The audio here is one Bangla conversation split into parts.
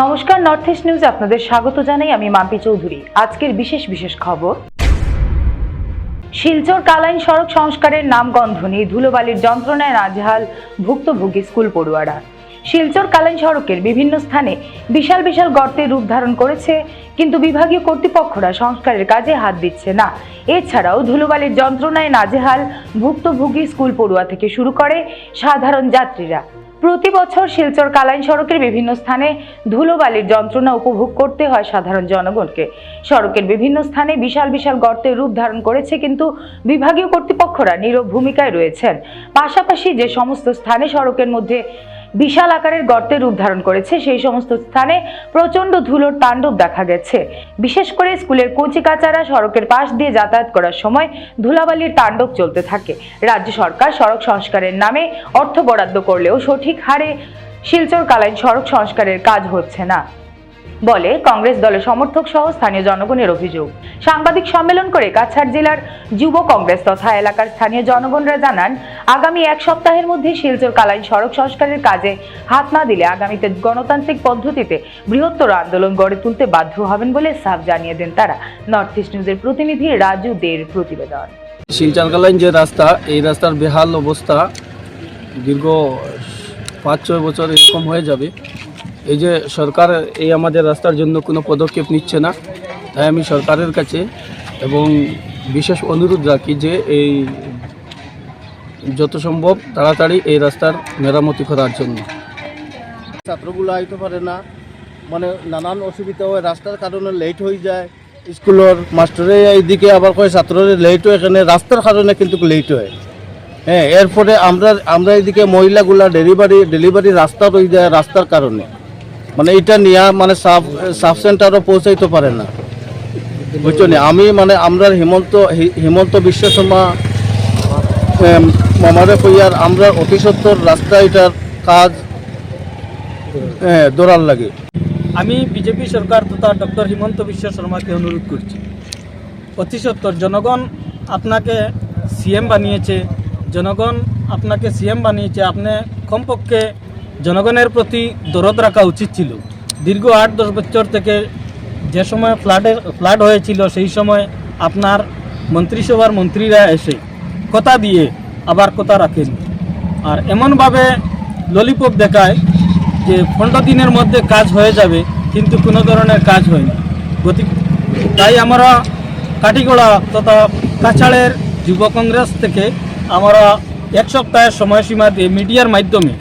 নমস্কার নর্থ ইস্ট নিউজ আপনাদের স্বাগত জানাই আমি মাম্পি চৌধুরী। আজকের বিশেষ বিশেষ খবর। শিলচর কালাইন সড়ক সংস্কারের নামগন্ধ নেই ধুলোবালির যন্ত্রণায় নাজেহাল ভুক্তভোগী স্কুল পড়ুয়ারা। শিলচর কালাইন সড়কের বিভিন্ন স্থানে বিশাল বিশাল গর্তের রূপ ধারণ করেছে, কিন্তু বিভাগীয় কর্তৃপক্ষরা সংস্কারের কাজে হাত দিচ্ছে না। এছাড়াও ধুলোবালির যন্ত্রণায় নাজেহাল ভুক্তভোগী স্কুল পড়ুয়া থেকে শুরু করে সাধারণ যাত্রীরা। প্রতি বছর শিলচর কালাইন সড়কের বিভিন্ন স্থানে ধুলোবালির যন্ত্রণা উপভোগ করতে হয় সাধারণ জনগণকে। সড়কের বিভিন্ন স্থানে বিশাল বিশাল গর্তের রূপ ধারণ করেছে কিন্তু বিভাগীয় কর্তৃপক্ষরা নীরব ভূমিকায় রয়েছেন। পাশাপাশি যে সমস্ত স্থানে সড়কের মধ্যে বিশাল আকারের গর্তের রূপ ধারণ করেছে। সেই সমস্ত স্থানে প্রচণ্ড ধুলোর তাণ্ডব দেখা গেছে। বিশেষ করে স্কুলের কচিকাচারা সড়কের পাশ দিয়ে যাতায়াত করার সময় ধুলাবালির তাণ্ডব চলতে থাকে। রাজ্য সরকার সড়ক সংস্কারের নামে অর্থ বরাদ্দ করলেও সঠিক হারে শিলচর কালাইন সড়ক সংস্কারের কাজ হচ্ছে না। বলে কংগ্রেস দলের সমর্থক সহ স্থানীয় জনগণের অভিযোগ। সাংবাদিক সম্মেলন করে কাছাড় জেলার যুব কংগ্রেস তথা এলাকার স্থানীয় জনগণরা জানান, আগামী এক সপ্তাহের মধ্যে শিলচর কালাইন সড়ক সংস্কারের কাজে হাত না দিলে আগামীতে গণতান্ত্রিক পদ্ধতিতে বৃহত্তর আন্দোলন গড়ে তুলতে বাধ্য হবেন বলে সাফ জানিয়ে দেন তারা। নর্থ ইস্ট নিউজের প্রতিনিধি রাজু দের প্রতিবেদন। শিলচারকালাইন যে রাস্তা, এই রাস্তার বেহাল অবস্থা দীর্ঘ পাঁচ ছয় বছর এরকম হয়ে যাবে। এই যে সরকার এই আমাদের রাস্তার জন্য কোনো পদক্ষেপ নিচ্ছে না, তাই আমি সরকারের কাছে এবং বিশেষ অনুরোধ রাখি যে এই যত সম্ভব তাড়াতাড়ি এই রাস্তার মেরামতি করার জন্য। ছাত্রগুলো আইতে পারে না মানে নানান অসুবিধা হয়, রাস্তার কারণে লেট হয়ে যায়। স্কুলের মাস্টারে এইদিকে আবার কয় ছাত্রদের লেট হয়, এখানে রাস্তার কারণে কিন্তু লেট হয়। হ্যাঁ এরপরে আমরা আমরা এইদিকে মহিলাগুলা ডেলিভারি ডেলিভারি রাস্তা রয়ে যায় রাস্তার কারণে। মানে এটা নিয়ে মানে সাব সাব সেন্টারও পৌঁছাইতে পারে না। বুঝছ নি? আমি মানে আমরা হিমন্ত হিমন্ত বিশ্ব শর্মা মামারে কইয়ার আমরা অতি সত্তর রাস্তা এটার কাজ দৌড়ার লাগে। আমি বিজেপি সরকার তথা ডক্টর হিমন্ত বিশ্ব শর্মাকে অনুরোধ করছি। অতি সত্তর জনগণ আপনাকে সিএম বানিয়েছে, জনগণ আপনাকে সিএম বানিয়েছে, আপনি কমপক্ষে জনগণের প্রতি দরদ রাখা উচিত ছিল। দীর্ঘ আট দশ বছর থেকে যে সময় ফ্লাডের ফ্লাড হয়েছিল, সেই সময় আপনার মন্ত্রিসভার মন্ত্রীরা এসে কথা দিয়ে আবার কথা রাখেন। আর এমনভাবে ললিপপ দেখায় যে পনেরো দিনের মধ্যে কাজ হয়ে যাবে, কিন্তু কোনো ধরনের কাজ হয়নি। গতি, তাই আমরা কাটিগোড়া তথা কাছাড়ের যুব কংগ্রেস থেকে আমরা এক সপ্তাহের সময়সীমা দিয়ে মিডিয়ার মাধ্যমে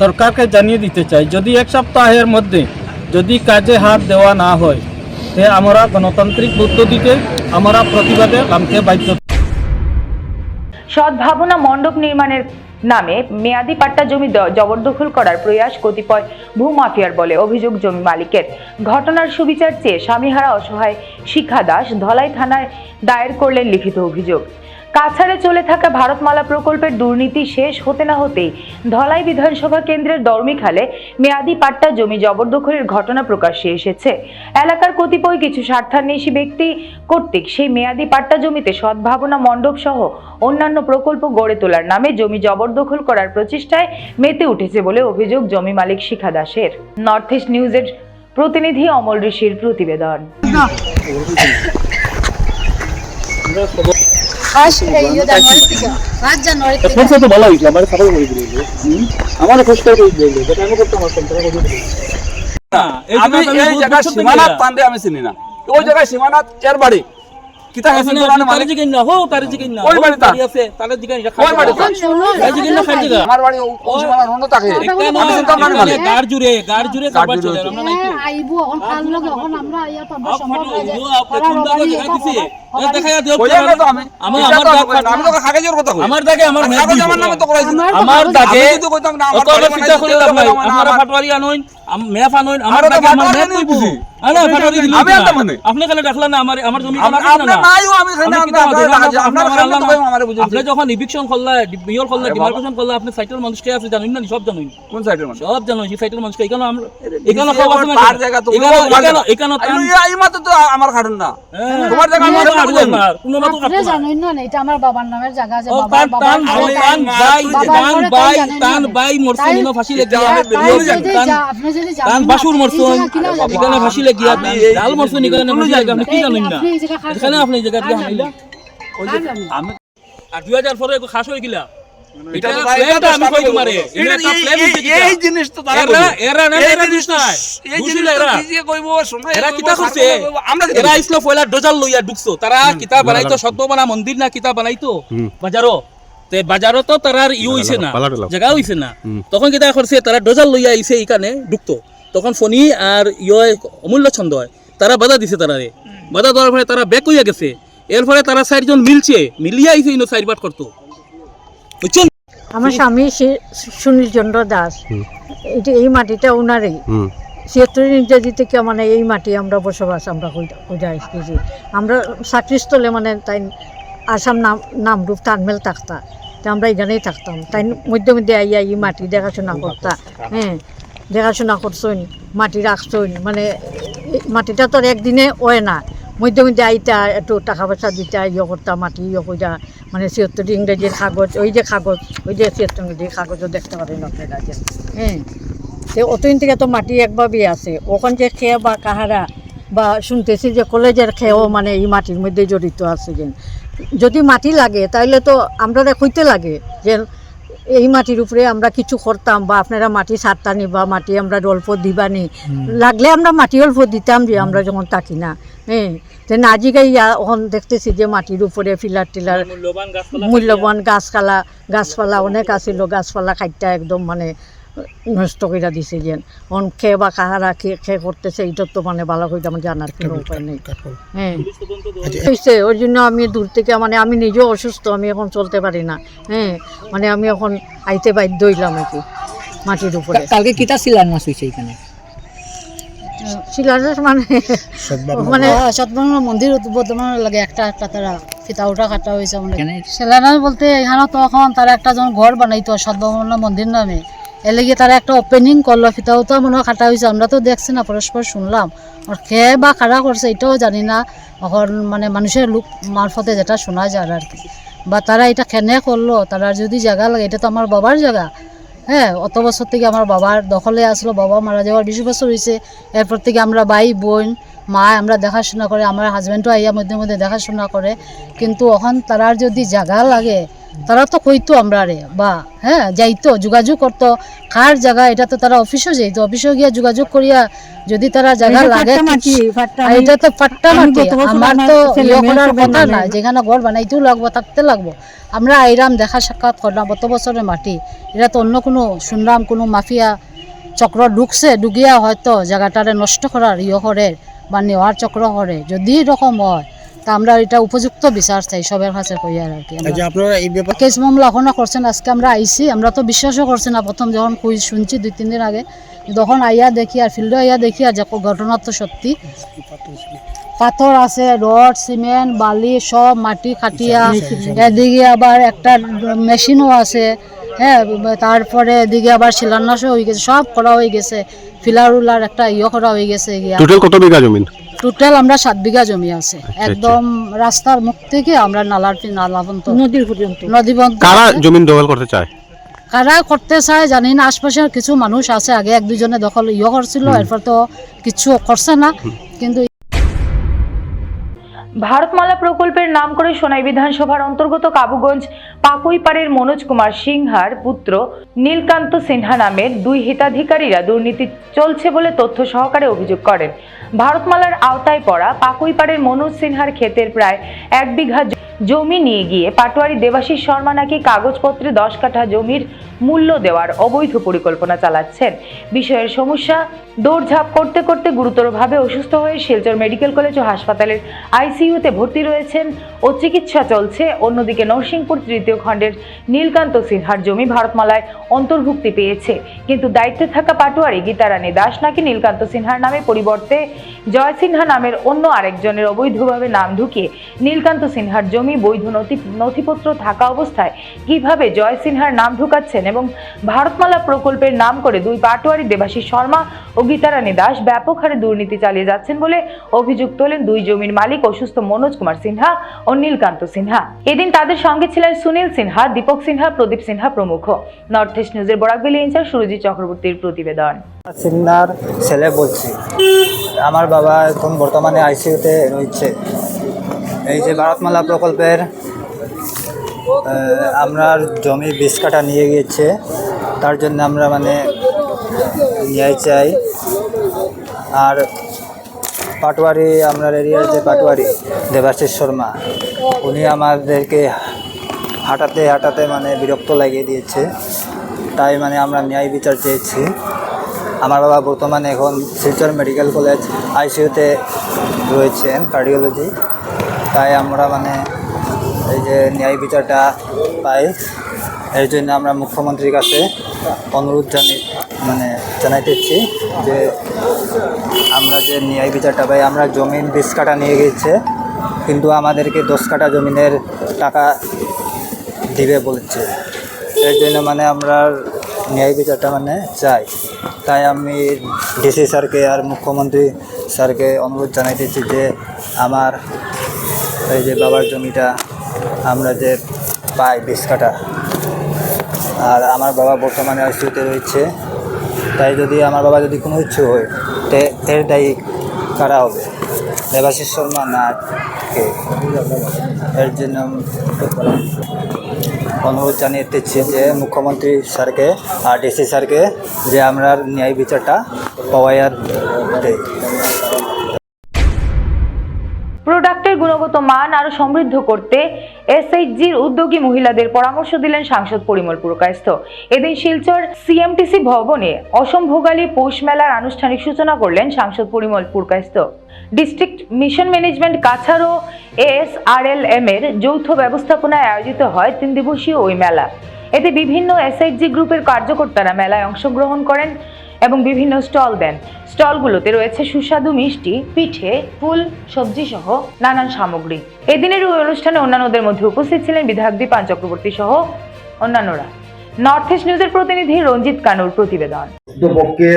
সরকারকে জানিয়ে দিতে চাই, যদি এক সপ্তাহের মধ্যে যদি কাজে হাত দেওয়া না হয়, তে আমরা গণতান্ত্রিক পদ্ধতিতে আমরা প্রতিবাদে নামতে বাধ্য। সদ্ভাবনা মণ্ডপ নির্মাণের নামে মেয়াদি পাট্টা জমি জবরদখল করার প্রয়াস কতিপয় ভূমাফিয়ার বলে অভিযোগ জমি মালিকের। ঘটনার সুবিচার চেয়ে স্বামীহারা অসহায় শিখা দাস ধলাই থানায় দায়ের করলেন লিখিত অভিযোগ। কাছাড়ে চলে থাকা ভারতমালা প্রকল্পের দুর্নীতি শেষ হতে না হতেই ধলাই বিধানসভা কেন্দ্রের দর্মিখালে মেয়াদি পাট্টা জমি জবরদখলের ঘটনা প্রকাশ্যে এসেছে। এলাকার কতিপয় কিছু স্বার্থান্বেষী ব্যক্তি কর্তৃক সেই মেয়াদি পাট্টা জমিতে সদ্ভাবনা মণ্ডপ সহ অন্যান্য প্রকল্প গড়ে তোলার নামে জমি জবরদখল করার প্রচেষ্টায় মেতে উঠেছে বলে অভিযোগ জমি মালিক শিখা দাসের। নর্থ ইস্ট নিউজের প্রতিনিধি অমল ঋষির প্রতিবেদন ফার্স্ট ইয়ে জানুয়ারি থেকে ফার্স্ট জানুয়ারি থেকে তো ভালো হয়েছিল আমার খাবার করে দিল আমার খোঁজ করে আমি করতাম আমি এই জায়গা সীমানাত পান্ডে আমি চিনি না। ওই জায়গায় সীমানাত এর বাড়ি। কিতা হেসিন তোরানে মালিক? ওই বাড়ি তার? ওই বাড়ি তার? আমার বাড়ি ও- ওই সীমানার অন্য থাকে আমি চিন্তা করি মালিক। গাড় জুড়ে গাড় জুড়ে গাড় জুড়ে আছে। হ্যাঁ, আইবো এখন কাল লগে এখন আমরা ইয়া পাবো সম্ভব হয়ে না তো আমি আমার- এটা তো আমার দাগে আমার মেয়ে। আমার নামে তো করাইছি না। আমার দাগে আমি যদি কইতাম না আমার অত বাড়ি আবার চিন্তা করে লাভ নাই বানাইছি, আমার- আপনারা আমার- আনইন মেয়া ফানইন আমার দাগে আমার ফাটওয়ারি কইবো আরে ফাটওয়ারি দিলি আমি আনতাম মানে। আপনি খালি না আমার আমার জমি আমার- নাইও আমি আপনার- তো আমারে বুঝাইছে। আপনি যখন ইভিকশন করলা বিয়ল করলা ডিমার্কেশন করলা আপনি সাইটের মানুষকে আপনি জানেন না সব জানেন কোন মানুষ? সব জানো এই সাইটের মানুষকে এখানে আমরা এখানে সব আছে এখানে তো আমার কারণ না। হ্যাঁ। তোমার জায়গা আমার আপনি জানেন না এটা আমার বাবার নামের জায়গা আছে তান তান তান ফাঁসি আমি আপনি যদি জানেন তান বাসুর? এখানে ফাঁসি ডাল ফাঁসি আপনি কি জানেন না? এখানে। আপনি জায়গা দিয়ে হামিলা। না। আর দুই হাজার পরে খাস হয়ে গেলা? এটা তো ভাই, এটা প্লেনটা তো আমি কই তোমারে এটা একটা এই- হইছে এই জিনিস তো তারা এরা এরা না এরা জিনিস জিনিস এই জিনিস এরা? কি যে কইবো, শুনবে, এরা কিতা করছে? আমরা এরা ইসলো পয়লা ডজাল লইয়া ঢুকছো। তারা কিতা বানাইতো? সত্য মন্দির না কিতা বানাইতো? বাজারও তে বাজারও তো তারার ইউ হইছে না জায়গা হইছে না। তখন কিতা করছে? তারা ডজাল লইয়া আইছে এইখানে ঢুকতো। তখন ফনি আর ইয়ে অমূল্য ছন্দ হয়। তারা বাধা দিছে তারারে। বাধা দেওয়ার ফলে তারা ব্যাক হইয়া গেছে। এর ফলে তারা চারজন মিলছে। মিলিয়া আইছে ইনো চারবার করতো। আমার স্বামী সুনীল চন্দ্র দাস। এটা এই মাটিটা ওনারই ছিয়াত্তর ইংরেজি থেকে মানে এই মাটি আমরা বসবাস আমরা খুঁজে আসতেছি আমরা চাকরিস্থলে মানে তাই আসাম নাম নামরূপ তানমেল থাকতা। তা আমরা এখানেই থাকতাম। তাই মধ্যে মধ্যে আইয়া এই মাটি দেখাশোনা করতা। হ্যাঁ দেখাশোনা করছইন মাটি রাখছইন। মানে মাটিটা তো একদিনে ওয় না। মধ্যে মধ্যে আইতা একটু টাকা পয়সা দিতা ইয়ে করতাম মাটি ইয়ে কইরা মানে ছিয়াত্তর ইংরেজির কাগজ ওই যে কাগজ ওই যে ছিয়াত্তর ইংরেজির কাগজও দেখতে পারেন আপনারা যে। হ্যাঁ সে অতদিন থেকে তো মাটি একভাবেই আছে। ওখান যে খেয়ে বা কাহারা বা শুনতেছি যে কলেজের খেয়েও মানে এই মাটির মধ্যে জড়িত আছে যে। যদি মাটি লাগে তাহলে তো আমরা কইতে লাগে যে এই মাটির উপরে আমরা কিছু করতাম বা আপনারা মাটি ছাড়তানি বা মাটি আমরা অল্প দিবানি। লাগলে আমরা মাটি অল্প দিতাম যে আমরা যখন থাকি না। হ্যাঁ তেন আজিকাল এখন দেখতেছি যে মাটির উপরে ফিলার টিলার মূল্যবান গাছপালা গাছপালা গাছপালা অনেক আছিল গাছপালা খাইটা একদম মানে নষ্ট করে দিছে যে অন খে বা কাহারা খে খে করতেছে এটা তো মানে ভালো করে আমার জানার কোনো উপায় নেই। হ্যাঁ। হয়েছে ওর জন্য আমি দূর থেকে মানে আমি নিজেও অসুস্থ আমি এখন চলতে পারি না। হ্যাঁ মানে আমি এখন আইতে বাধ্য হইলাম আর কি মাটির উপরে। কালকে কিতা শিলান্যাস হয়েছে এখানে? শিলান্যাস মানে মানে সৎবাংলা মন্দির উদ্বোধন লাগে একটা একটা তারা ফিতা উঠা কাটা হয়েছে মানে এখানে বলতে এখানে তো এখন তারা একটা যখন ঘর বানাইতো সদ্ভাবনা মন্দির নামে এর লেগে তারা একটা ওপেনিং করল ফিতা উঠা মনে হয় কাটা হয়েছে আমরা তো দেখছি না পরস্পর শুনলাম। আর খেয়ে বা খাড়া করছে এটাও জানি না এখন মানে মানুষের লোক মারফতে যেটা শোনা যায় আর কি। বা তারা এটা কেনে করল তারা যদি জায়গা লাগে এটা তো আমার বাবার জায়গা। হ্যাঁ অত বছর থেকে আমার বাবার দখলে আসলো, বাবা মারা যাওয়ার বিশ বছর হয়েছে। এরপর থেকে আমরা ভাই, বোন, মা, আমরা দেখাশোনা করে, আমার হাজব্যান্ডও আইয়া মধ্যে মধ্যে দেখাশোনা করে। কিন্তু এখন তারার যদি জাগা লাগে তারা তো কইতো আমরা রে বা হ্যাঁ যাইতো যোগাযোগ করতো। কার জায়গা? এটা তো তারা অফিসও যাইতো। অফিসও গিয়া যোগাযোগ করিয়া যদি তারা জায়গা লাগে ফাট্টা এটা তো আমি মাটি। আমার তো ইয়ে করার কথা না যেখানে ঘর বানাইতেও লাগবো থাকতে লাগবো। আমরা আইরাম দেখা সাক্ষাৎ করলাম গত বছরের মাটি। এটা তো অন্য কোনো শুনলাম কোনো মাফিয়া চক্র ঢুকছে ঢুকিয়া হয়তো জায়গাটারে নষ্ট করার ইয়ে করে বা নেওয়ার চক্র করে। যদি এরকম হয় তা আমরা এটা উপযুক্ত বিচার চাই সবের কাছে কইয়া আর কি আপনারা এই ব্যাপারে কেস মামলা এখনও করছেন আজকে আমরা আইছি আমরা তো বিশ্বাসও করছি না প্রথম যখন কই শুনছি দুই তিন দিন আগে তখন আইয়া দেখি আর ফিল্ডে আইয়া দেখি আর যে ঘটনা তো সত্যি। পাথর আছে রড সিমেন্ট বালি সব মাটি খাটিয়া এদিকে আবার একটা মেশিনও আছে হ্যাঁ তারপরে এদিকে আবার শিলান্যাসও হয়ে গেছে সব করা হয়ে গেছে। ফিলার উলার একটা ইয়ে করা হয়ে গেছে গিয়া। টোটাল কত বিঘা জমি? টোটাল আমরা সাত বিঘা জমি আছে। একদম রাস্তার মুখ থেকে আমরা নালার নালা পর্যন্ত। নদীর পর্যন্ত। নদী বন্ধ কারা জমি দখল করতে চায়? কারা করতে চায় জানি না। আশপাশের কিছু মানুষ আছে আগে এক দুজনে দখল ইয়ে করছিল এরপর তো কিছু করছে না। কিন্তু ভারতমালা প্রকল্পের নাম করে সোনাই বিধানসভার অন্তর্গত কাবুগঞ্জ পাকুইপাড়ের মনোজ কুমার সিংহার পুত্র নীলকান্ত সিনহা নামের দুই হিতাধিকারীরা দুর্নীতি চলছে বলে তথ্য সহকারে অভিযোগ করেন। ভারতমালার আওতায় পড়া পাকুইপাড়ের মনোজ সিনহার ক্ষেতের প্রায় এক বিঘা জমি নিয়ে গিয়ে পাটোয়ারি দেবাশিস শর্মা নাকি কাগজপত্রে দশ কাঠা জমির মূল্য দেওয়ার অবৈধ পরিকল্পনা চালাচ্ছেন। বিষয়ের সমস্যা, দৌড়ঝাঁপ করতে করতে গুরুতরভাবে অসুস্থ হয়ে শিলচর মেডিকেল কলেজ ও হাসপাতালের আইসিইউতে ভর্তি রয়েছেন ও চিকিৎসা চলছে। অন্যদিকে নরসিংপুর তৃতীয় খণ্ডের নীলকান্ত সিনহার জমি ভারতমালায় অন্তর্ভুক্তি পেয়েছে। কিন্তু দায়িত্বে থাকা পাটোয়ারি গীতারানী দাস নাকি নীলকান্ত সিনহার নামে পরিবর্তে জয় সিনহা নামের অন্য আরেকজনের অবৈধভাবে নাম ঢুকিয়ে নীলকান্ত সিনহার জমি বৈধ নথি নথিপত্র থাকা অবস্থায় কীভাবে জয় সিনহার নাম ঢুকাচ্ছেন এবং ভারতমালা প্রকল্পের নাম করে দুই পাটোয়ারি দেবাশিস শর্মা ও গীতারানী দাস ব্যাপক হারে দুর্নীতি চালিয়ে যাচ্ছেন বলে অভিযোগ তোলেন দুই জমির মালিক অসুস্থ মনোজ কুমার সিনহা ও নীলকান্ত সিনহা। এদিন তাদের সঙ্গে ছিলেন সুনীল সিনহা, দীপক সিনহা, প্রদীপ সিনহা প্রমুখ। নর্থ ইস্ট নিউজের বরাকবেলি ইনচার্জ সুরজিৎ চক্রবর্তীর প্রতিবেদন। সিন্নার ছেলে বলছি। আমার বাবা এখন বর্তমানে আইসিইউতে রয়েছে। এই যে ভারতমালা প্রকল্পের আমরা জমি বিষ কাটা নিয়ে গিয়েছে। তার জন্য আমরা মানে ন্যায় চাই আর পাটোয়ারি আমরা এরিয়ার যে পাটোয়ারি, দেবাশিস শর্মা, উনি আমাদেরকে হাঁটাতে হাঁটাতে মানে বিরক্ত লাগিয়ে দিয়েছে। তাই মানে আমরা ন্যায় বিচার চেয়েছি। আমার বাবা বর্তমানে এখন শিলচর মেডিকেল কলেজ, আইসিইউতে রয়েছেন কার্ডিওলজি তাই আমরা মানে এই যে ন্যায় বিচারটা পাই এর জন্য আমরা মুখ্যমন্ত্রীর কাছে অনুরোধ জানি মানে জানাইতেছি যে আমরা যে ন্যায় বিচারটা পাই, আমরা জমিন বিশ কাটা নিয়ে গেছে, কিন্তু আমাদেরকে দশ কাটা জমিনের টাকা দিবে বলেছে। এর জন্য মানে আমরা ন্যায় বিচারটা মানে চাই। তাই আমি ডিসি স্যারকে আর মুখ্যমন্ত্রী স্যারকে অনুরোধ জানাইতেছি যে আমার এই যে বাবার জমিটা আমরা যে পাই বিশ কাটা আর আমার বাবা বর্তমানে আইসিউতে রয়েছে। তাই যদি আমার বাবা যদি কোনো ইচ্ছু হয়, তে এর দায়ী কারা হবে? দেবাশিস শর্মা না কে? এর জন্য অনুরোধ জানিয়েছি যে মুখ্যমন্ত্রী স্যারকে, আর ডিসি স্যারকে, যে আমরা ন্যায় বিচারটা পাওয়াইয়ার দেয়। গুণগত মান আরও সমৃদ্ধ করতে এসএইচজির উদ্যোগী মহিলাদের পরামর্শ দিলেন সাংসদ পরিমল পুরকায়স্থ। এদিন শিলচর সিএমটিসি ভবনে অসম ভোগালী পৌষ মেলার আনুষ্ঠানিক সূচনা করলেন সাংসদ Parimal Purkayastha. District mission management Cachar ও এএসআরএলএম এর যৌথ ব্যবস্থাপনায় আয়োজিত হয় তিন দিবসীয় ওই মেলা। এতে বিভিন্ন এসএইচজি গ্রুপের কার্যকর্তারা মেলায় অংশগ্রহণ করেন। এবং বিভিন্ন স্টল দেন। স্টলগুলোতে রয়েছে সুস্বাদু মিষ্টি, পিঠে, ফুল সবজি সহ নানান সামগ্রী। এদিনের ওই অনুষ্ঠানে অন্যান্যদের মধ্যে উপস্থিত ছিলেন বিধায়ক দীপান চক্রবর্তী সহ অন্যান্যরা। নর্থ ইস্ট নিউজের প্রতিনিধি রঞ্জিত কানুর প্রতিবেদন। পক্ষে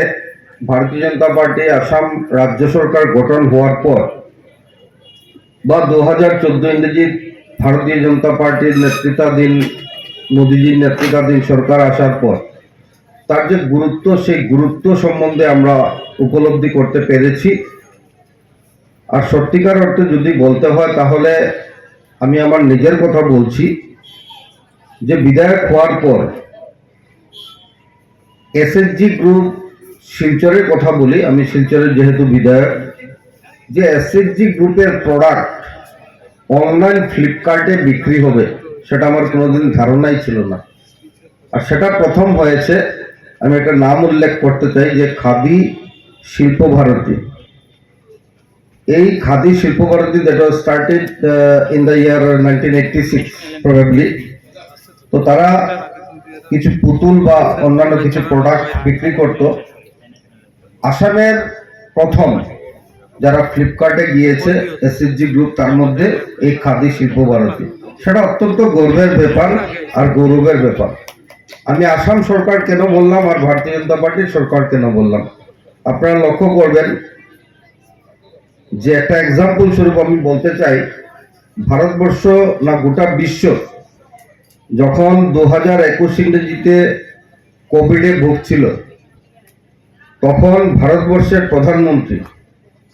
ভারতীয় জনতা পার্টি আসাম রাজ্য সরকার গঠন হওয়ার পর বা দু হাজার চোদ্দ ইংরেজি ভারতীয় জনতা পার্টির নেতৃত্বাধীন মোদীজির নেতৃত্বাধীন সরকার আসার পর তার যে গুরুত্ব, সেই গুরুত্ব সম্বন্ধে আমরা উপলব্ধি করতে পেরেছি। আর সত্যিকার অর্থে যদি বলতে হয়, তাহলে আমি আমার নিজের কথা বলছি যে বিধায়ক হওয়ার পর এসএসজি গ্রুপ শিলচরের কথা বলি। আমি শিলচরের যেহেতু বিধায়ক, যে এসএসজি গ্রুপের প্রোডাক্ট অনলাইন ফ্লিপকার্টে বিক্রি হবে, সেটা আমার কোনোদিন ধারণাই ছিল না। আর সেটা প্রথম হয়েছে আমি একটা নাম উল্লেখ করতে চাই যে খাদি শিল্প ভারতী। এই Khadi Shilpa Bharati that was started in the year nineteen eighty তো তারা কিছু পুতুল বা অন্যান্য কিছু প্রোডাক্ট বিক্রি করত। আসামের প্রথম যারা ফ্লিপকার্টে গিয়েছে এসএসজি গ্রুপ তার মধ্যে এই খাদি শিল্প ভারতী। সেটা অত্যন্ত গর্বের ব্যাপার আর গৌরবের ব্যাপার। আমি আসাম সরকার কেন বললাম আর ভারতীয় জনতা পার্টির সরকার কেন বললাম? আপনারা লক্ষ্য করবেন যে একটা এক্সাম্পল স্বরূপ আমি বলতে চাই, ভারতবর্ষ না গোটা বিশ্ব যখন দু হাজার একুশ ইংরেজিতে কোভিডে ভুগছিল, তখন ভারতবর্ষের প্রধানমন্ত্রী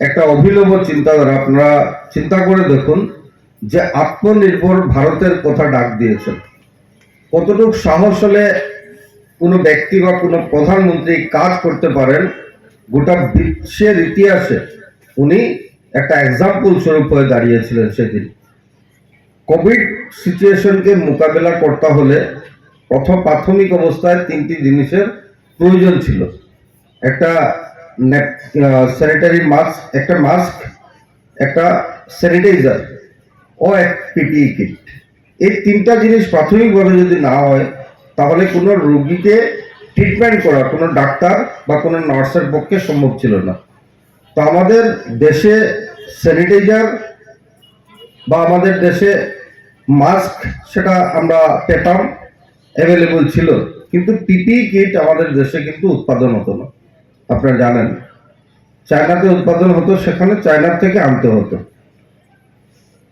একটা অভিনব চিন্তাধারা, আপনারা চিন্তা করে দেখুন যে আত্মনির্ভর ভারতের কথা ডাক দিয়েছেন। কতটুকু সাহস হলে কোনো ব্যক্তি বা কোনো প্রধানমন্ত্রী কাজ করতে পারেন, গোটা বিশ্বের ইতিহাসে উনি একটা এক্সাম্পল স্বরূপ হয়ে দাঁড়িয়েছিলেন সেদিন। কোভিড সিচুয়েশনকে মোকাবেলা করতে হলে প্রথম প্রাথমিক অবস্থায় তিনটি জিনিসের প্রয়োজন ছিল। একটা স্যানিটারি মাস্ক একটা মাস্ক একটা স্যানিটাইজার ও এক পিপিই কিট এই তিনটা জিনিস প্রাথমিকভাবে যদি না হয়, তাহলে কোনো রুগীকে ট্রিটমেন্ট করা, কোনো ডাক্তার বা কোনো নার্সের পক্ষে সম্ভব ছিল না। তো আমাদের দেশে স্যানিটাইজার বা আমাদের দেশে মাস্ক সেটা আমরা পেতাম অ্যাভেলেবল ছিল। কিন্তু পিপিই কিট আমাদের দেশে কিন্তু উৎপাদন হতো না। আপনারা জানেন, চায়নাতে উৎপাদন হতো, সেখানে চায়নার থেকে আনতে হতো।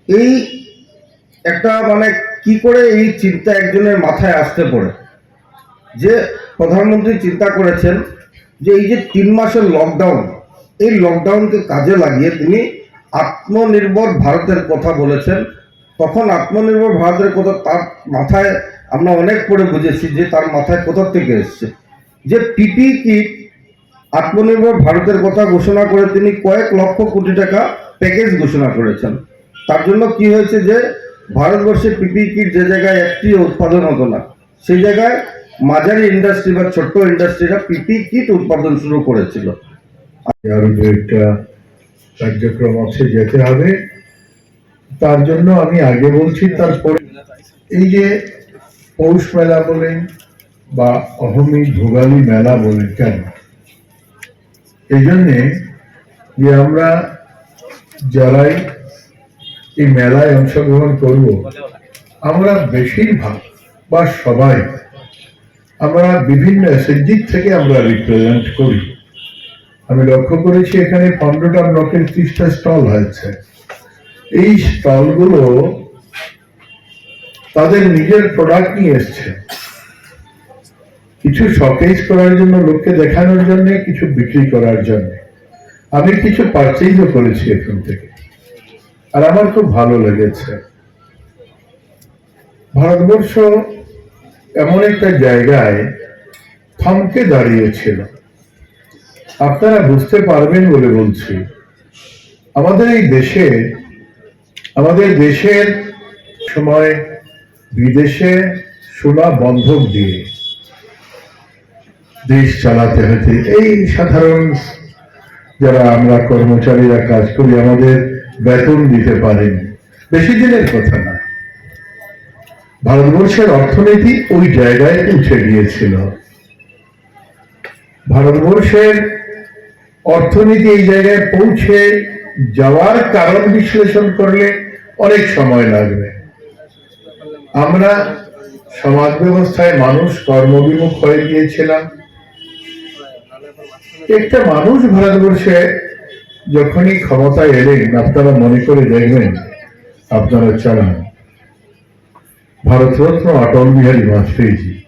এই একটা মানে কি করে এই চিন্তা একজনের মাথায় আসতে পড়ে যে প্রধানমন্ত্রী চিন্তা করেছেন যে এই যে তিন মাসের লকডাউন এই লকডাউনকে কাজে লাগিয়ে তিনি আত্মনির্ভর ভারতের কথা বলেছেন। তখন আত্মনির্ভর ভারতের কথা তার মাথায় আমরা অনেক পড়ে বুঝেছি যে তার মাথায় কোথা থেকে এসছে। যে পিপি কিট আত্মনির্ভর ভারতের কথা ঘোষণা করে তিনি কয়েক লক্ষ কোটি টাকা প্যাকেজ ঘোষণা করেছেন। তার জন্য কি হয়েছে যে ভারতবর্ষে পিপি কিট যে জায়গায় একটি উৎপাদন হতো না, সেই জায়গায় মাঝারি ইন্ডাস্ট্রি বা ছোট্ট ইন্ডাস্ট্রিরা পিপি কিট উৎপাদন শুরু করেছিল। আরও দু একটা কার্যক্রম আছে যেতে হবে। তার জন্য আমি আগে বলছি, তারপরে এই যে পৌষ মেলা বলেন বা অহমি ভোগালী মেলা বলেন কেন, এই জন্যে যে আমরা যারাই এই মেলায় অংশগ্রহণ করব। আমরা বেশিরভাগ, বা সবাই, আমরা বিভিন্ন এসএসজি থেকে আমরা রিপ্রেজেন্ট করি। আমি লক্ষ্য করেছি এখানে পনেরোটা ব্লকের ত্রিশটা স্টল হয়েছে। এই স্টলগুলো তাদের নিজের প্রোডাক্ট নিয়ে এসছে। কিছু শকেজ করার জন্য, লোককে দেখানোর জন্য, কিছু বিক্রি করার জন্য। আমি কিছু পারচেজও করেছি এখান থেকে। আর আমার খুব ভালো লেগেছে। ভারতবর্ষ এমন একটা জায়গায় থমকে দাঁড়িয়েছিল। আপনারা বুঝতে পারবেন বলে বলছি, আমাদের এই দেশে, আমাদের দেশের সময় বিদেশে সোনা বন্ধক দিয়ে দেশ চালাতে হতে এই সাধারণ যারা আমরা কর্মচারীরা কাজ করি, আমাদের বেতন দিতে পারেন। বেশি দিনের কথা না। ভারতবর্ষের অর্থনীতি ওই জায়গায় পৌঁছে গিয়েছিল। ভারতবর্ষের অর্থনীতি এই জায়গায় পৌঁছে যাওয়ার কারণ বিশ্লেষণ করলে অনেক সময় লাগবে। আমরা সমাজ ব্যবস্থায় মানুষ কর্মবিমুখ হয়ে গিয়েছিলাম। একটা মানুষ ভারতবর্ষে যখনই ক্ষমতায় এলেন আপনারা মনে করে দেখবেন আপনারা চালান। ভারতরত্ন অটল বিহারী বাজপেয়ীজি।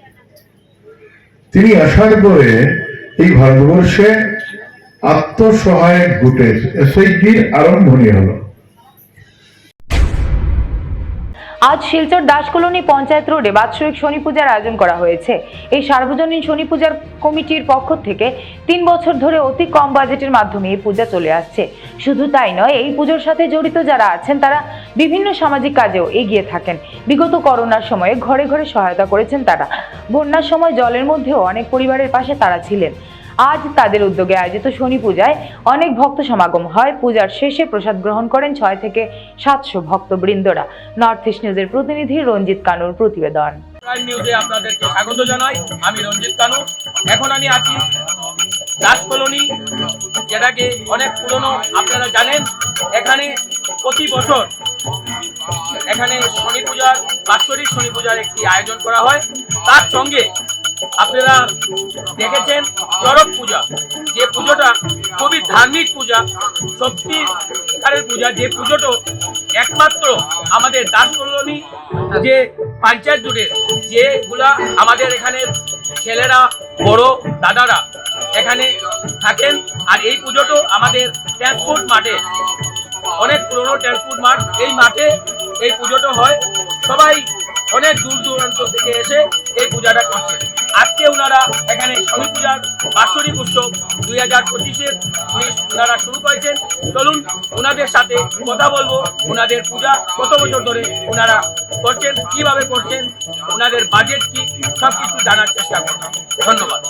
তিনি আসার পরে এই ভারতবর্ষে আত্মসহায়ক গুটের এসআইটির আরম্ভণী হলো। আজ শিলচর দাসকলোনি পঞ্চায়েত রোডে বাৎসরিক শনি পূজার আয়োজন করা হয়েছে। এই সার্বজনীন শনি পূজার কমিটির পক্ষ থেকে তিন বছর ধরে অতি কম বাজেটের মাধ্যমে এই পূজা চলে আসছে। শুধু তাই নয়, এই পুজোর সাথে জড়িত যারা আছেন, তারা বিভিন্ন সামাজিক কাজেও এগিয়ে থাকেন। বিগত করোনার সময়ে ঘরে ঘরে সহায়তা করেছেন তারা। বন্যার সময় জলের মধ্যেও অনেক পরিবারের পাশে তারা ছিলেন। আজ তাদের উদ্যোগে আয়োজিত শনি পূজায় অনেক ভক্ত সমাগম হয়। পূজার শেষে প্রসাদ গ্রহণ করেন ছয় থেকে সাতশো ভক্তবৃন্দরা। নর্থ ইস্ট নিউজের প্রতিনিধি রঞ্জিত কানুর প্রতিবেদন। আপনাদেরকে স্বাগত জানাই। আমি রঞ্জিত কানু এখন আমি আছি দাস যেটাকে অনেক পুরনো আপনারা জানেন। এখানে প্রতি বছর এখানে শনি পূজার, বাৎসরিক শনি পূজার একটি আয়োজন করা হয়। তার সঙ্গে আপনারা দেখেছেন চরক পূজা। যে পুজোটা খুবই ধার্মিক পূজা, সত্যিকারের পূজা, যে পুজোটা একমাত্র আমাদের দাস কলোনি যে পঞ্চায়েত জুড়ে যেগুলা আমাদের এখানে ছেলেরা, বড় দাদারা এখানে থাকেন। আর এই পুজোটা আমাদের ট্রান্সপোর্ট মাঠে, অনেক পুরনো ট্রান্সপোর্ট মাঠ। এই মাঠে এই পুজোটা হয়। সবাই অনেক দূর দূরান্ত থেকে এসে এই পূজাটা করছে। আজকে ওনারা এখানে শনি পূজার বাৎসরিক উৎসব দুই হাজার পঁচিশের ওনারা শুরু করেছেন। চলুন ওনাদের সাথে কথা বলব। ওনাদের পূজা কত বছর ধরে ওনারা করছেন, কীভাবে করছেন ওনাদের বাজেট কি সব কিছু জানার চেষ্টা করবেন ধন্যবাদ।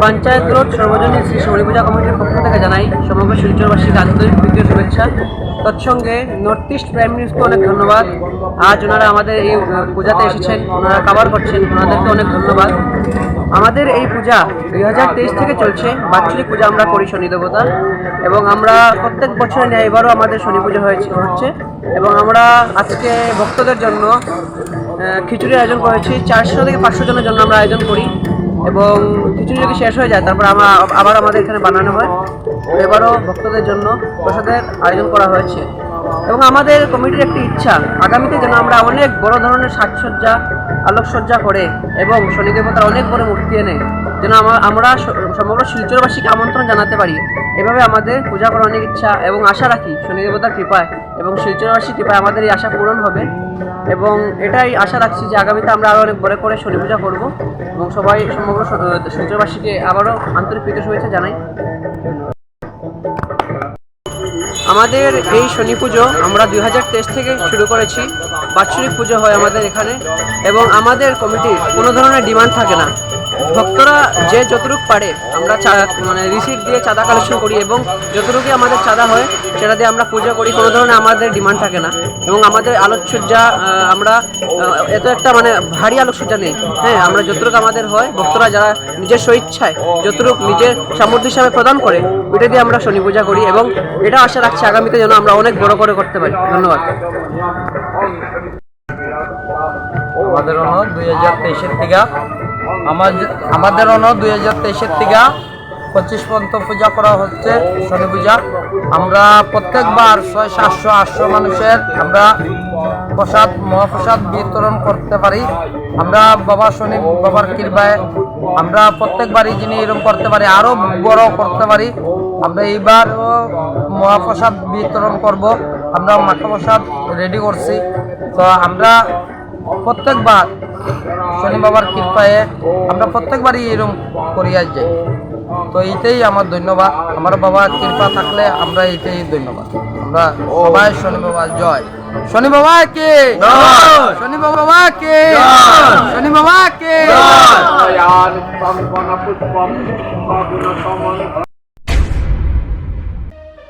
পঞ্চায়েত রোড সর্বজনীন শ্রী শনি পূজা কমিটির পক্ষ থেকে জানাই সমগ্র শিলচরবাসীকে আন্তরিক প্রীতীয় শুভেচ্ছা। তৎসঙ্গে নর্থ ইস্ট প্রাইম নিউজকে অনেক ধন্যবাদ। আজ ওনারা আমাদের এই পূজাতে এসেছেন, ওনারা কাভার করছেন, ওনাদেরকে অনেক ধন্যবাদ। আমাদের এই পূজা দুই হাজার তেইশ থেকে চলছে, বাৎসরিক পূজা আমরা করি শনি দেবতা, এবং আমরা প্রত্যেক বছর নেয় এবারও আমাদের শনি পুজো হয়েছে, হচ্ছে। এবং আমরা আজকে ভক্তদের জন্য খিচুড়ির আয়োজন করেছি, চারশো থেকে পাঁচশো জনের জন্য আমরা আয়োজন করি। এবং খিচুড়ি যদি শেষ হয়ে যায়, তারপর আমরা আবার আমাদের এখানে বানানো হয়। এবারও ভক্তদের জন্য প্রসাদের আয়োজন করা হয়েছে। এবং আমাদের কমিটির একটি ইচ্ছা, আগামীতে যেন আমরা অনেক বড় ধরনের সাজসজ্জা, আলোকসজ্জা করে এবং শনি দেবতার অনেক বড় মূর্তি এনে যেন আমা- আমরা সমগ্র শিলচরবাসীকে আমন্ত্রণ জানাতে পারি। এভাবে আমাদের পূজা করার অনেক ইচ্ছা এবং আশা রাখি শনি দেবতার কৃপায় এবং শিলচরবাসীর কৃপায় আমাদের এই আশা পূরণ হবে। এবং এটাই আশা রাখছি যে আগামীতে আমরা আরও অনেক বড় করে শনি পূজা করব এবং সবাই সমগ্র স- শিলচরবাসীকে আবারও আন্তরিক প্রীতি শুভেচ্ছা জানাই। আমাদের এই শনি পুজো আমরা দুই হাজার তেইশ থেকে শুরু করেছি। বাৎসরিক পুজো হয় আমাদের এখানে এবং আমাদের কমিটির কোনো ধরনের ডিমান্ড থাকে না। ভক্তরা যে যতটুকু পারে আমরা মানে রিসিট দিয়ে চাঁদা কালেকশন করি এবং যতটুকু আমাদের চাঁদা হয়, সেটা দিয়ে আমরা পূজা করি, কোনো ধরনের আমাদের ডিমান্ড থাকে না। এবং আমাদের আলোকসজ্জা আমরা এত একটা মানে ভারী আলোকসজ্জা নেই। হ্যাঁ আমরা যতটুকু আমাদের হয়, ভক্তরা যারা নিজের স্বইচ্ছায় যতটুকু নিজের সামর্থ্য হিসাবে প্রদান করে, ওইটা দিয়ে আমরা শনি পূজা করি এবং এটা আশা রাখছি আগামীতে যেন আমরা অনেক বড় করে করতে পারি। ধন্যবাদ। আমাদের অন দুই হাজার তেইশের থেকে আমাদের আমাদের অন দুই হাজার তেইশের থেকে পঁচিশ পর্যন্ত পূজা করা হচ্ছে, শনি পূজা। আমরা প্রত্যেকবার ছয়, সাতশো, আটশো মানুষের আমরা প্রসাদ, মহাপ্রসাদ বিতরণ করতে পারি। আমরা বাবা শনি, বাবার কৃপায় আমরা প্রত্যেকবারই যিনি এরকম করতে পারি আরও বড় করতে পারি। আমরা এইবারও মহাপ্রসাদ বিতরণ করব। আমরা মাখা প্রসাদ রেডি করছি। তো আমরা প্রত্যেকবার শনি বাবার কৃপায় আমরা প্রত্যেকবারই এরকম করিয়া যাই। তো এইটাই আমার ধন্যবাদ। আমার বাবার কৃপা থাকলে আমরা এইটাই ধন্যবাদ। আমরা সবাই শনি বাবা জয়। শনি বাবা কে শনি বাবা কে শনি বাবা কে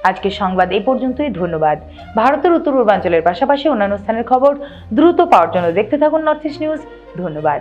আজকের সংবাদ এই পর্যন্তই, ধন্যবাদ। ভারতের উত্তর পূর্বাঞ্চলের পাশাপাশি অন্যান্য স্থানের খবর দ্রুত পাওয়ার জন্য দেখতে থাকুন নর্থ ইস্ট নিউজ ধন্যবাদ।